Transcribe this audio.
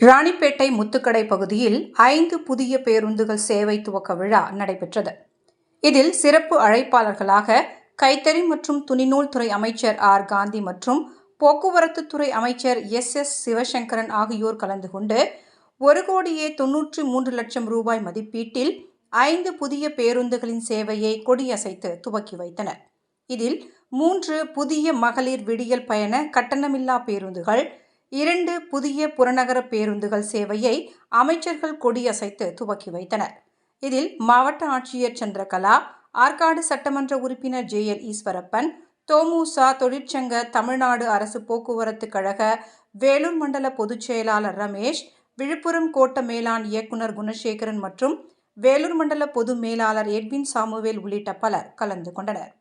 ராணிப்பேட்டை முத்துக்கடை பகுதியில் ஐந்து புதிய பேருந்துகள் சேவை துவக்க விழா நடைபெற்றது. இதில் சிறப்பு அழைப்பாளர்களாக கைத்தறி மற்றும் துணிநூல் துறை அமைச்சர் ஆர். காந்தி மற்றும் போக்குவரத்து துறை அமைச்சர் எஸ். எஸ். சிவசங்கரன் ஆகியோர் கலந்து கொண்டு ஒரு கோடியே தொன்னூற்றி மூன்று லட்சம் ரூபாய் மதிப்பீட்டில் ஐந்து புதிய பேருந்துகளின் சேவையை கொடியசைத்து துவக்கி வைத்தனர். இதில் மூன்று புதிய மகளிர் விடியல் பயண கட்டணமில்லா பேருந்துகள் இரண்டு புதிய புறநகர பேருந்துகள் சேவையை அமைச்சர்கள் கொடியசைத்து துவக்கி வைத்தனர். இதில் மாவட்ட ஆட்சியர் சந்திரகலா ஆற்காடு சட்டமன்ற உறுப்பினர் ஜே எல் ஈஸ்வரப்பன் தோமுசா தொழிற்சங்க தமிழ்நாடு அரசு போக்குவரத்து கழக வேலூர் மண்டல பொதுச் செயலாளர் ரமேஷ் விழுப்புரம் கோட்ட மேலாண் இயக்குனர் குணசேகரன் மற்றும் வேலூர் மண்டல பொது மேலாளர் எட்வின் சாமுவேல் உள்ளிட்ட பலர் கலந்து கொண்டனர்.